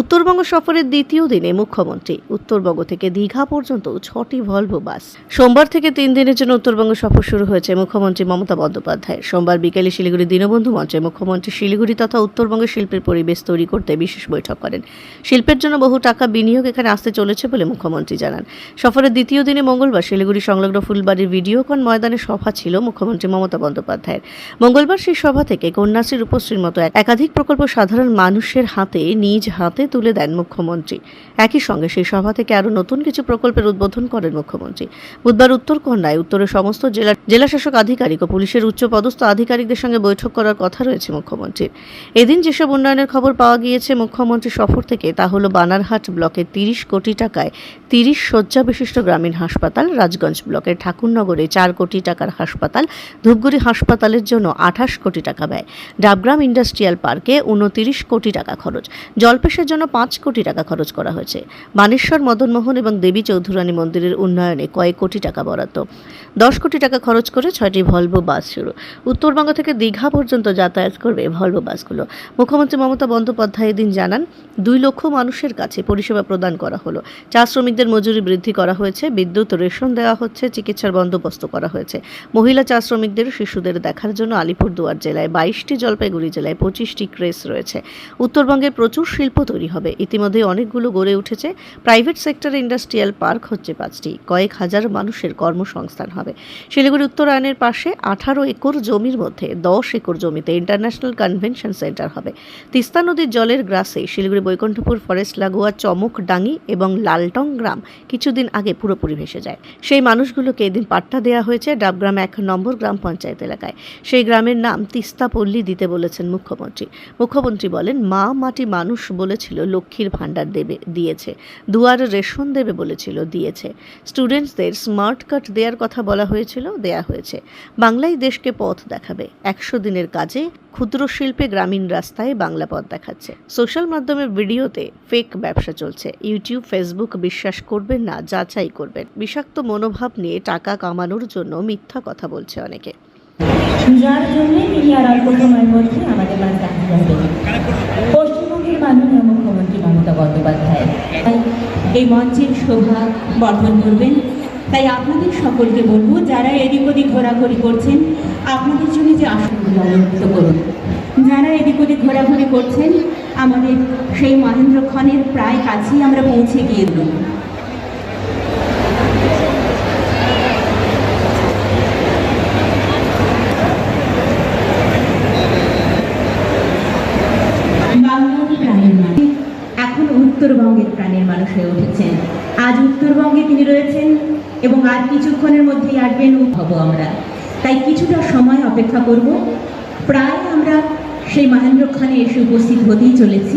উত্তরবঙ্গ সফরের দ্বিতীয় দিনে মুখ্যমন্ত্রী উত্তরবঙ্গ থেকে দীঘা পর্যন্ত ছটি ভলভো বাস। সোমবার থেকে তিন দিনের জন্য উত্তরবঙ্গ সফর শুরু হয়েছে মুখ্যমন্ত্রী মমতা বন্দ্যোপাধ্যায় সোমবার বিকেলে শিলিগুড়ি দীনবন্ধু মঞ্চে মুখ্যমন্ত্রী শিলিগুড়ি তথা উত্তরবঙ্গের শিল্পের পরিবেশ তৈরি করতে বিশেষ বৈঠক করেন। শিল্পের জন্য বহু টাকা বিনিয়োগ এখানে আসতে চলেছে বলে মুখ্যমন্ত্রী জানান। সফরের দ্বিতীয় দিনে মঙ্গলবার শিলিগুড়ি সংলগ্ন ফুলবাড়ির ভিডিওকন ময়দানে সভা ছিল মুখ্যমন্ত্রী মমতা বন্দ্যোপাধ্যায়ের। মঙ্গলবার সেই সভা থেকে কন্যাশ্রী রূপশ্রীর মতো এক- একাধিক প্রকল্প সাধারণ মানুষের হাতে, নিজ হাতে তুলে দেন মুখ্যমন্ত্রী। একই সঙ্গে সেই সভা থেকে আরও নতুন কিছু প্রকল্পের উদ্বোধন করেন মুখ্যমন্ত্রী। বুধবার উত্তরকন্যায় উত্তরের সমস্ত জেলা, জেলাশাসক আধিকারিক ও পুলিশের উচ্চ পদস্থ আধিকারিকদের সঙ্গে বৈঠক করার কথা রয়েছে মুখ্যমন্ত্রীর। এদিন যেসব উন্নয়নের খবর পাওয়া গিয়েছে মুখ্যমন্ত্রী সফর থেকে তা হল বানারহাট ব্লকে তিরিশ কোটি টাকায় তিরিশ শয্যা বিশিষ্ট গ্রামীণ হাসপাতাল রাজগঞ্জ ব্লকের ঠাকুরনগরে চার কোটি টাকার হাসপাতাল, ধূপগুড়ি হাসপাতালের জন্য আঠাশ কোটি টাকা ব্যয়। ডাবগ্রাম ইন্ডাস্ট্রিয়াল পার্কে উনতিরিশ কোটি টাকা খরচ। জলপেশের জন্য পাঁচ কোটি টাকা খরচ করা হয়েছে। মানেশ্বর মদনমোহন এবং দেবী চৌধুরানী মন্দিরের উন্নয়নে কয়েক কোটি টাকা বরাদ্দ। দশ কোটি টাকা খরচ করে ছয়টি ভলভো বাস শুরু। উত্তরবঙ্গ থেকে দীঘা পর্যন্ত যাতায়াত করবে ভলভো বাসগুলো। মুখ্যমন্ত্রী মমতা বন্দ্যোপাধ্যায় এদিন জানান, দুই লক্ষ মানুষের কাছে পরিষেবা প্রদান করা হলো। চা শ্রমিকদের মজুরি বৃদ্ধি করা হয়েছে, বিদ্যুৎ, রেশন দেওয়া হচ্ছে, চিকিৎসার বন্দোবস্ত করা হয়েছে। মহিলা চা শ্রমিকদের, শিশুদের দেখার জন্য আলিপুরদুয়ার জেলায় বাইশটি জলপাইগুড়ি জেলায় পঁচিশটি ক্রেস রয়েছে। উত্তরবঙ্গে প্রচুর শিল্প তৈরি হবে। ইতিমধ্যে অনেকগুলো গড়ে উঠেছে। প্রাইভেট সেক্টর ইন্ডাস্ট্রিয়াল পার্ক হচ্ছে পাঁচটি। কয়েক হাজার মানুষের কর্মসংস্থান হবে। শিলিগুড়ি উত্তরায়ণের পাশে আঠারো একর জমির মধ্যে দশ একর জমিতে ইন্টারন্যাশনাল কনভেনশন সেন্টার হবে। তিস্তা নদীর জলের গ্রাসে শিলিগুড়ি বৈকুণ্ঠপুর ফরেস্ট লাগোয়া চমক ডাঙ্গি এবং লালটং গ্রাম কিছুদিন আগে পুরোপুরি ভেসে যায়। সেই মানুষগুলোকে এদিন পাট্টা দেওয়া হয়েছে ডাবগ্রাম এক নম্বর গ্রাম পঞ্চায়েত এলাকায়। সেই গ্রামের নাম তিস্তা পল্লী দিতে বলেছেন মুখ্যমন্ত্রী। মুখ্যমন্ত্রী বলেন, মা মাটি মানুষ বলেছিল লক্ষ্মীর ভাণ্ডার দেবে, দিয়েছে। দুয়ার রেশন দেবে বলেছিল, দিয়েছে। স্টুডেন্টসদের স্মার্ট কার্ড দেওয়ার কথা বলা হয়েছিল, দেয়া হয়েছে। বাংলাই দেশকে পথ দেখাবে। একশো দিনের কাজে ক্ষুদ্র শিল্পে গ্রামীণ রাস্তায় বাংলা পথ দেখাচ্ছে। সোশ্যাল মাধ্যমে ভিডিওতে ফেক ব্যবসা চলছে। ইউটিউব ফেসবুক বিশ্বাস করবেন না, যাচাই করবেন। বিষাক্ত মনোভাব নিয়ে টাকা কামানোর জন্য মিথ্যা কথা বলছে অনেকে। মুখ্যমন্ত্রী মমতা বন্দ্যোপাধ্যায়। এই মঞ্চের শোভা বর্ধন করবেন। তাই আপনাদের সকলকে বলব, যারা এদিক ওদিক ঘোরাঘুরি করছেন, আপনাদের জন্য যে আসনগুলো অলঙ্কৃত করুন। যারা এদিক ওদিক ঘোরাঘুরি করছেন, আমাদের সেই মহেন্দ্র খনের প্রায় কাছেই আমরা পৌঁছে গিয়ে এখন উত্তরবঙ্গের প্রাণের মানুষ হয়ে উঠেছেন। আজ উত্তরবঙ্গে তিনি রয়েছেন। এবং আর কিছুক্ষণের মধ্যেই আসবেন হব আমরা। তাই কিছুটা সময় অপেক্ষা করব। প্রায় আমরা সেই মহেন্দ্রক্ষণে এসে উপস্থিত হতেই চলেছি।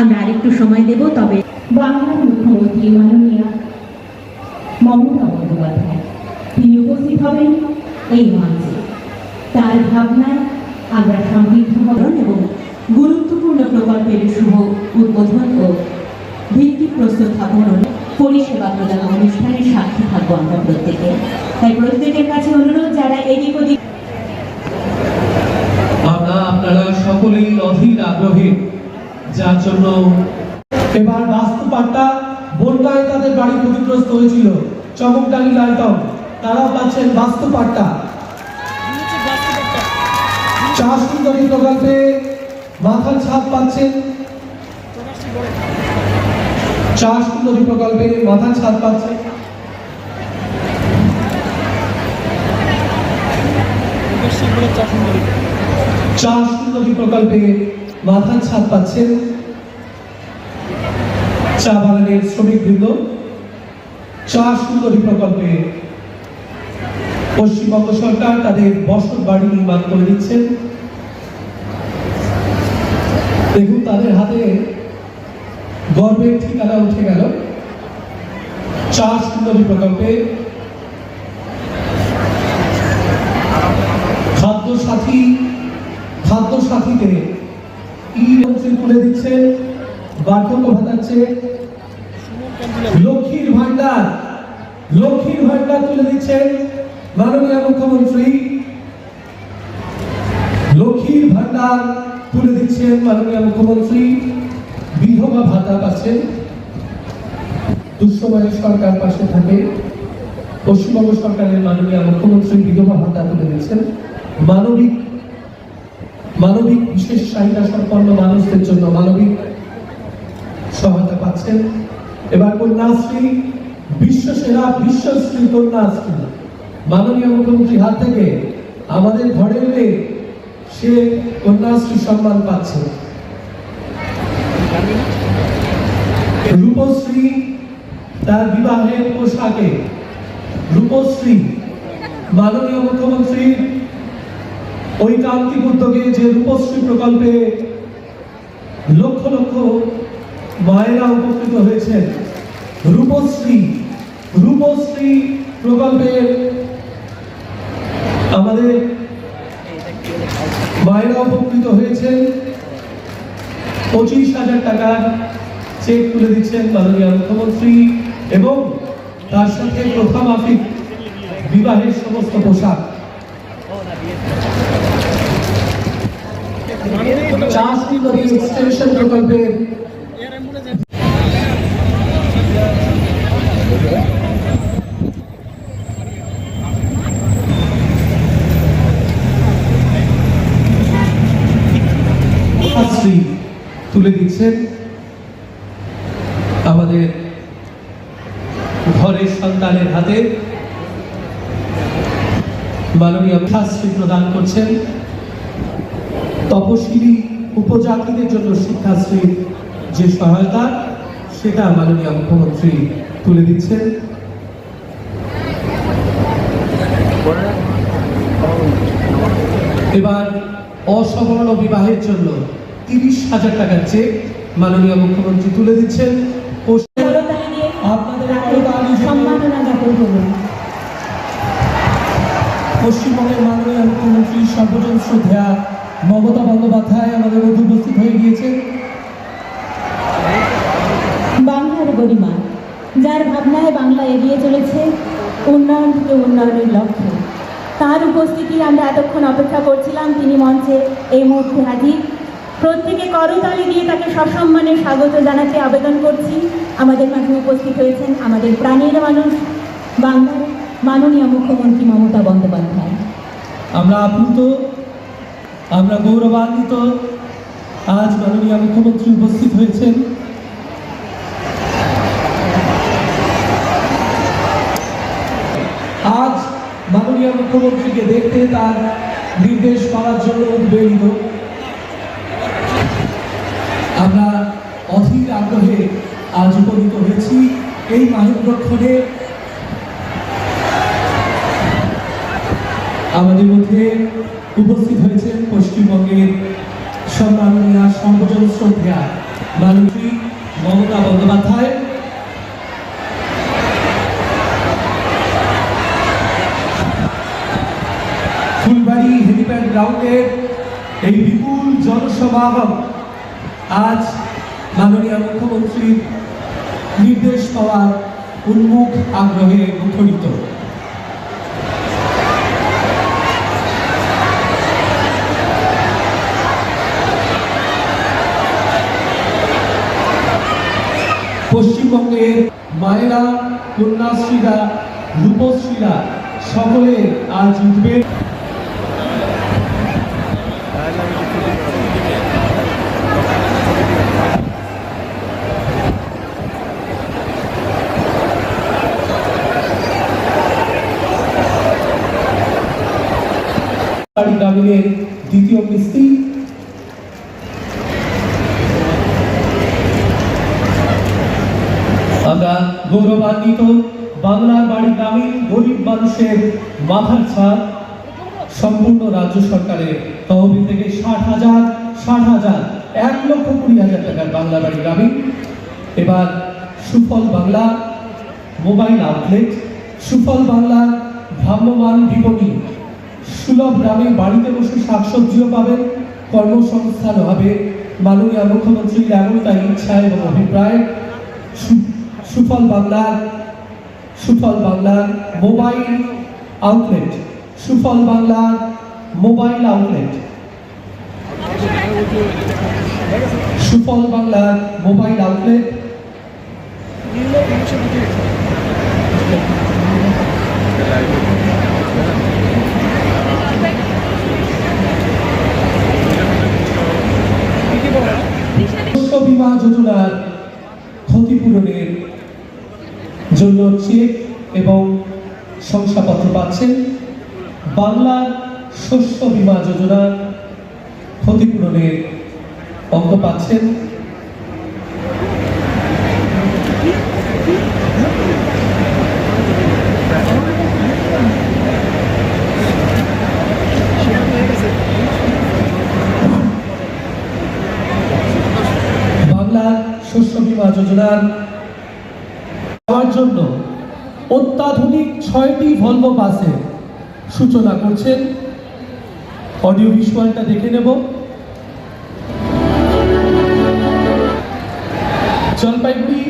আমরা আরেকটু সময় দেব, তবে বাংলার মুখ্যমন্ত্রী, মাননীয় মমতা বন্দ্যোপাধ্যায়, তিনি উপস্থিত হবেন এই মঞ্চে। তার ভাবনায় আমরা সমৃদ্ধ হবেন এবং গুরুত্বপূর্ণ প্রকল্পের শুভ উদ্বোধন ও ভিত্তি প্রস্তুত স্থাপন পরিষেবা প্রদান অনুষ্ঠানের সাক্ষী থাকব আমরা প্রত্যেকে। তাই প্রত্যেকের কাছে অনুরোধ, যারা এদিক ওদিক আপনারা সকলেই আগ্রহী। যার জন্য এবার তাদের বাড়ি পাচ্ছেন প্রকল্পে মাথার ছাদ পাচ্ছেন। চার সুন্দরী প্রকল্পে মাথার ছাদ পাচ্ছেন চার সুন্দরী প্রকল্পে মাথার ছাদ পাচ্ছেন চা বাগানের শ্রমিকবৃন্দ। চা সুন্দরী প্রকল্পে পশ্চিমবঙ্গ সরকার তাদের বসত বাড়ি নির্মাণ করে দিচ্ছেন দেখুন তাদের হাতে গর্বের ঠিকানা উঠে গেল চা সুন্দরী প্রকল্পে। খাদ্য সাথী খাদ্য সাথীতে তুলে দিচ্ছেন বার্ধক্য ভাতাচ্ছে লক্ষ্মীর ভান্ডার লক্ষ্মীর ভান্ডার তুলে দিচ্ছেন মাননীয় মুখ্যমন্ত্রী। লক্ষ্মীর ভান্ডার তুলে দিচ্ছেন মাননীয় মুখ্যমন্ত্রী। বিধবা ভাতা পাচ্ছেন দুঃসময়ে সরকার পাশে থাকে। পশ্চিমবঙ্গ সরকারের মাননীয় মুখ্যমন্ত্রী বিধবা ভাতা তুলে দিচ্ছেন মানবিক মানবিক বিশেষ চাহিদা সম্পন্ন মানুষদের জন্য মানবিক সহায়তা পাচ্ছেন। এবার কন্যাশ্রী বিশ্ব সেরা বিশ্বশ্রী কন্যাশ্রী। মাননীয় মুখ্যমন্ত্রী হাত থেকে আমাদের ঘরের সে কন্যাশ্রী সম্মান পাচ্ছে। রূপশ্রী তার বিবাহের পোশাকে, রূপশ্রী, মাননীয় মুখ্যমন্ত্রীর ঐকান্তিক উদ্যোগে যে রূপশ্রী প্রকল্পে লক্ষ লক্ষ মায়েরা উপকৃত হয়েছেন, রূপশ্রী রূপশ্রী প্রকল্পের আমাদের মায়েরা উপকৃত হয়েছেন। পঁচিশ হাজার টাকার চেক তুলে দিচ্ছেন মাননীয় মুখ্যমন্ত্রী এবং তার সাথে প্রথা মাফিক বিবাহের সমস্ত পোশাক। চাষ নদী এক্সটেনশন প্রকল্পের তুলে দিচ্ছেন। আমাদের ঘরের সন্তানের হাতে মাননীয় শাস্ত্রী প্রদান করছেন। তপশিলি উপজাতিদের জন্য শিক্ষাশ্রীর যে সহায়তা, সেটা মাননীয় মুখ্যমন্ত্রী তুলে দিচ্ছেন। এবার অসবর্ণ বিবাহের জন্য তিরিশ হাজার টাকার চেক মাননীয় মুখ্যমন্ত্রী তুলে দিচ্ছেন। পশ্চিমবঙ্গের মাননীয় মুখ্যমন্ত্রী সর্বজন শ্রদ্ধা মমতা বন্দ্যোপাধ্যায় আমাদের মধ্যে উপস্থিত হয়ে গিয়েছে বাংলার গরিমা যার ভাবনায় বাংলা এগিয়ে চলেছে উন্নয়ন থেকে উন্নয়নের লক্ষ্যে। তার উপস্থিতি আমরা এতক্ষণ অপেক্ষা করছিলাম তিনি মঞ্চে এই মুহূর্তে হাজির। প্রত্যেকে করতালি দিয়ে তাকে সসম্মানে স্বাগত জানাতে আবেদন করছি। আমাদের মাঝে উপস্থিত হয়েছেন আমাদের প্রাণীর মানুষ বাংলার মাননীয় মুখ্যমন্ত্রী মমতা বন্দ্যোপাধ্যায়। আমরা আপ্লুত, আমরা গৌরবান্বিত। আজ মাননীয় মুখ্যমন্ত্রী উপস্থিত হয়েছেন। আজ মাননীয় মুখ্যমন্ত্রীকে দেখতে তার নির্দেশ পাওয়ার জন্য উদ্বেলিত। আমরা অধীর আগ্রহে আজ উপনীত হয়েছি এই মাহেন্দ্রক্ষণে। আমাদের মধ্যে উপস্থিত হয়েছেন পশ্চিমবঙ্গের সম্মাননীয় সর্বজন শ্রদ্ধা মাননীয় মমতা বন্দ্যোপাধ্যায়। ফুলবাড়ি হেলিপ্যাড গ্রাউন্ডের এই বিপুল জনসমাগম আজ মাননীয় মুখ্যমন্ত্রীর নির্দেশ পাওয়ার উন্মুখ আগ্রহে মুখরিত। পশ্চিমবঙ্গের মায়েরা, কন্যাশ্রীরা, রূপশ্রীরা সকলে আজ উঠবে গ্রামীণের দ্বিতীয় কিস্তি। আমরা গৌরবান্বিত বাংলার বাড়ি গ্রামীণ গরিব মানুষের মাথার ছাদ সম্পূর্ণ রাজ্য সরকারের তহবিল থেকে ষাট হাজার ষাট হাজার, এক লক্ষ কুড়ি হাজার টাকার বাংলা বাড়ি গ্রামীণ। এবার সুফল বাংলা মোবাইল আউটলেট সুফল বাংলা ভ্রাম্যমান বিপণী। সুলভ গ্রামে বাড়িতে বসে শাকসবজিও পাবেন। কর্মসংস্থান হবে। মাননীয় মুখ্যমন্ত্রীর এমনটাই ইচ্ছা এবং অভিপ্রায়। সুফল বাংলার সুফল বাংলার মোবাইল আউটলেট। সুফল বাংলার মোবাইল আউটলেট। সুফল বাংলার মোবাইল আউটলেট শস্য বীমা যোজনার ক্ষতিপূরণের জন্য চেক এবং শংসাপত্র পাচ্ছেন বাংলার যোজনার ক্ষতিপূরণের অঙ্ক পাচ্ছেন। বাংলার শস্য বীমা যোজনার পাওয়ার জন্য অত্যাধুনিক ছয়টি ভলভো বাসের সূচনা করছেন। অডিও ভিজুয়ালটা দেখে নেব। জলপাইগুড়ি,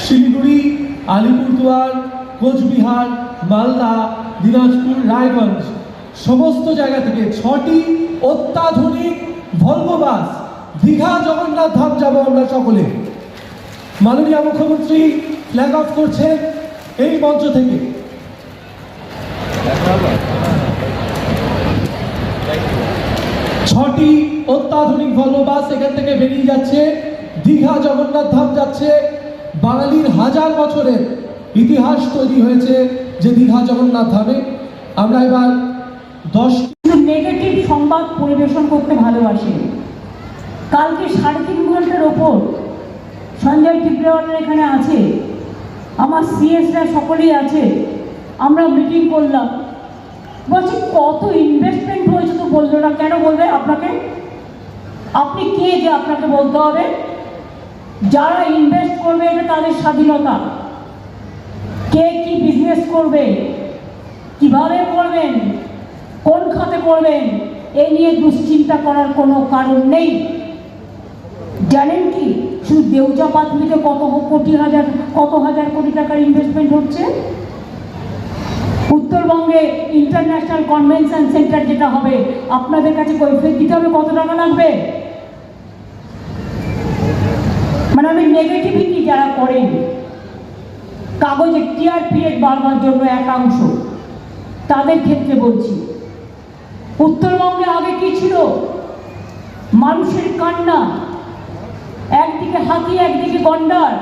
শিলিগুড়ি, আলিপুরদুয়ার, কোচবিহার, মালদা, দিনাজপুর, রায়গঞ্জ, সমস্ত জায়গা থেকে ছটি অত্যাধুনিক ভলভো বাস, দীঘা জগন্নাথ ধাম যাব আমরা সকলে। মাননীয় মুখ্যমন্ত্রী ফ্ল্যাগ অফ করছেন এই মঞ্চ থেকে। ছটি অত্যাধুনিক ভলভো বাস এখান থেকে বেরিয়ে যাচ্ছে। দীঘা জগন্নাথ ধাম যাচ্ছে। বাঙালির হাজার বছরের ইতিহাস তৈরি হয়েছে যে দীঘা জগন্নাথ ধামে। আমরা এবার দশ নেগেটিভ সংবাদ পরিবেশন করতে ভালোবাসি। কালকে সাড়ে তিন ঘণ্টার ওপর সঞ্জয় টিপ্রেওয়ালের এখানে আছে। আমার সিএসরা সকলেই আছে। আমরা মিটিং করলাম। বলছি, কত ইনভেস্টমেন্ট হয়েছে তো বলল না কেন বলবে আপনাকে আপনি কে যে আপনাকে বলতে হবে? যারা ইনভেস্ট করবে এটা তাদের স্বাধীনতা। কে কি বিজনেস করবে? কীভাবে করবেন? কোন খাতে করবেন? এই নিয়ে দুশ্চিন্তা করার কোনো কারণ নেই। জানেন কি? শুধু দেউচা পাতমিতে কত কোটি হাজার, কত হাজার কোটি টাকার ইনভেস্টমেন্ট হচ্ছে? উত্তরবঙ্গে ইন্টারন্যাশনাল কনভেনশন সেন্টার যেটা হবে, আপনাদের কাছে কৈফিয়ত দিতে হবে কত টাকা লাগবে? আমি নেগেটিভিটি যারা করেন কাগজে টিআর পিরিয়ড বাড়বার জন্য একাংশ, তাদের ক্ষেত্রে বলছি, উত্তরবঙ্গে আগে কি ছিল? মানুষের কান্না, একদিকে হাতি, একদিকে গন্ডার,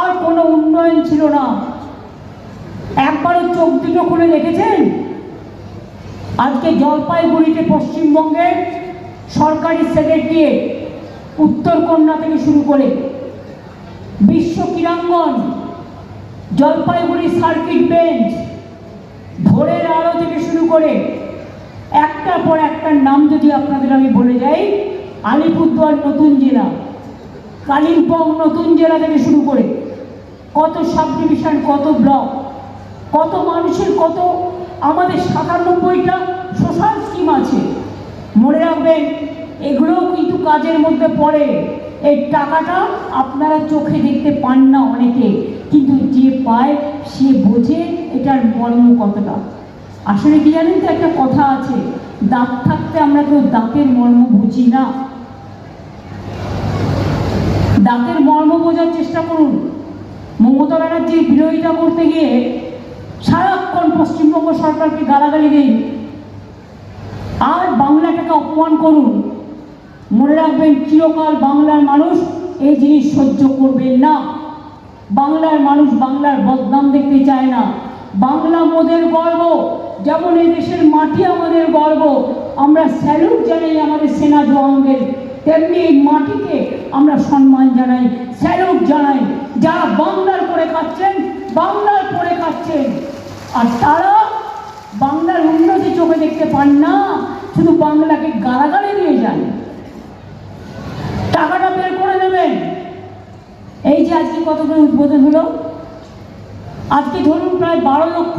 আর কোনো উন্নয়ন ছিল না। একবারও চোখ দুটো খুলে দেখেছেন? আজকে জলপাইগুড়িতে পশ্চিমবঙ্গের সরকারি সেক্রেটারিয়েট উত্তরকন্যা থেকে শুরু করে বিশ্ব ক্রীড়াঙ্গন, জলপাইগুড়ি সার্কিট বেঞ্চ, ভোরের আলো থেকে শুরু করে একটার পর একটার নাম যদি আপনাদের আমি বলে যাই, আলিপুরদুয়ার নতুন জেলা, কালিম্পং নতুন জেলা থেকে শুরু করে কত সাব ডিভিশন কত ব্লক, কত মানুষের কত, আমাদের সাতানব্বইটা সোশ্যাল স্কিম আছে। মনে রাখবেন এগুলোও কিন্তু কাজের মধ্যে পড়ে। এই টাকাটা আপনারা চোখে দেখতে পান না অনেকে, কিন্তু যে পায়, সে বোঝে এটার মর্ম কতটা। আসলে কি জানেন তো, একটা কথা আছে, দাঁত থাকতে আমরা কেউ দাঁতের মর্ম বুঝি না। দাঁতের মর্ম বোঝার চেষ্টা করুন। মমতা ব্যানার্জির বিরোধিতা করতে গিয়ে সারাক্ষণ পশ্চিমবঙ্গ সরকারকে গালাগালি দিন। আর বাংলা বাংলাটাকে অপমান করুন। মনে রাখবেন, চিরকাল বাংলার মানুষ এই জিনিস সহ্য করবেন না। বাংলার মানুষ বাংলার বদনাম দেখতে চায় না। বাংলা মোদের গর্ব, যেমন এই দেশের মাটি আমাদের গর্ব, আমরা স্যালুট জানাই আমাদের সেনা জওয়ানদের, তেমনি এই মাটিকে আমরা সম্মান জানাই, স্যালুট জানাই। যারা বাংলার করে খাচ্ছেন, বাংলার করে খাচ্ছেন। আর তারা বাংলার উন্নতি চোখে দেখতে পান না, শুধু বাংলাকে গালাগালি দিয়ে যান টাকাটা বের করে নেবেন এই যে আজকে কত করে উদ্বোধন হলো? আজকে ধরুন প্রায় বারো লক্ষ।